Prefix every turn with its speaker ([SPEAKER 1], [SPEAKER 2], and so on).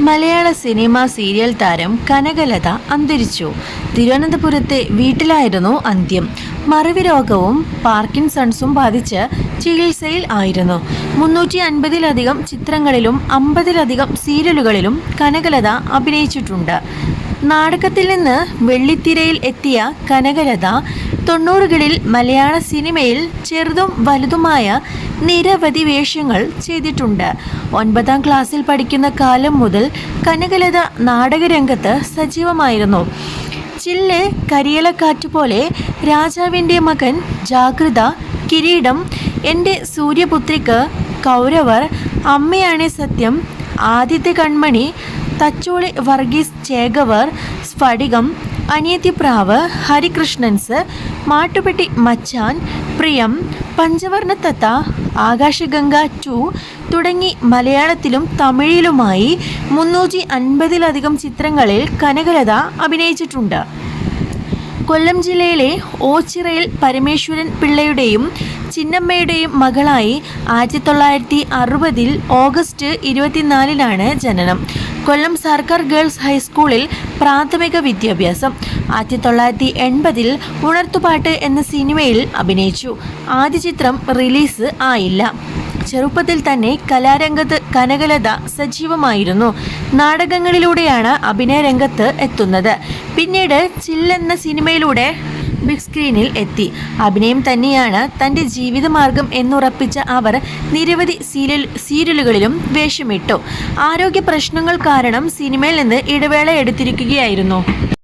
[SPEAKER 1] മലയാള cinema serial താരം കനകലത അന്തരിച്ചു. തിരുവനന്തപുരത്തെ വീട്ടിലായിരുന്നു അന്ത്യം. മറവി രോഗവും പാർക്കിൻസൺസും ബാധിച്ച് ചികിത്സയിൽ ആയിരുന്നു. മുന്നൂറ്റി അൻപതിലധികം ചിത്രങ്ങളിലും അമ്പതിലധികം സീരിയലുകളിലും കനകലത അഭിനയിച്ചിട്ടുണ്ട്. നാടകത്തിൽ നിന്ന് വെള്ളിത്തിരയിൽ എത്തിയ കനകലത തൊണ്ണൂറുകളിൽ മലയാള സിനിമയിൽ ചെറുതും വലുതുമായ നിരവധി വേഷങ്ങൾ ചെയ്തിട്ടുണ്ട്. ഒൻപതാം ക്ലാസ്സിൽ പഠിക്കുന്ന കാലം മുതൽ കനകലത നാടകരംഗത്ത് സജീവമായിരുന്നു. ചില്ല് കരിയലക്കാറ്റ് പോലെ രാജാവിന്റെ മകൻ ജാഗ്രത കിരീടം. എന്റെ സൂര്യപുത്രിക്ക് കൗരവർ അമ്മയാണ് സത്യം. ആദിത്യ കൺമണി തച്ചോളി വർഗീസ് ചേകവർ സ്ഫടികം. അനിയത്തിപ്രാവ് ഹരികൃഷ്ണൻസ് മാട്ടുപെട്ടി മച്ചാൻ പ്രിയം പഞ്ചവർണത്തത്ത ആകാശഗംഗ ടു തുടങ്ങി മലയാളത്തിലും തമിഴിലുമായി മുന്നൂറ്റി അൻപതിലധികം ചിത്രങ്ങളിൽ കനകലത അഭിനയിച്ചിട്ടുണ്ട്. കൊല്ലം ജില്ലയിലെ ഓച്ചിറയിൽ പരമേശ്വരൻ പിള്ളയുടെയും ചിന്നമ്മയുടെയും മകളായി ആയിരത്തി തൊള്ളായിരത്തി അറുപതിൽ ഓഗസ്റ്റ് ഇരുപത്തിനാലിനാണ് ജനനം. കൊല്ലം സർക്കാർ ഗേൾസ് ഹൈസ്കൂളിൽ പ്രാഥമിക വിദ്യാഭ്യാസം. ആയിരത്തി തൊള്ളായിരത്തി എൺപതിൽ ഉണർത്തുപാട്ട് എന്ന സിനിമയിൽ അഭിനയിച്ചു. ആദ്യ ചിത്രം റിലീസ് ആയില്ല. ചെറുപ്പത്തിൽ തന്നെ കലാരംഗത്ത് കനകലത സജീവമായിരുന്നു. നാടകങ്ങളിലൂടെയാണ് അഭിനയ രംഗത്ത് എത്തുന്നത്. പിന്നീട് ചില്ലെന്ന സിനിമയിലൂടെ ബിഗ് സ്ക്രീനിൽ എത്തി. അഭിനയം തന്നെയാണ് തന്റെ ജീവിതമാർഗം എന്നുറപ്പിച്ച അവർ നിരവധി സീരിയൽ സീരിയലുകളിലും വേഷമിട്ടു. ആരോഗ്യ പ്രശ്നങ്ങൾ കാരണം സിനിമയിൽ നിന്ന് ഇടവേള എടുത്തിരിക്കുകയായിരുന്നു.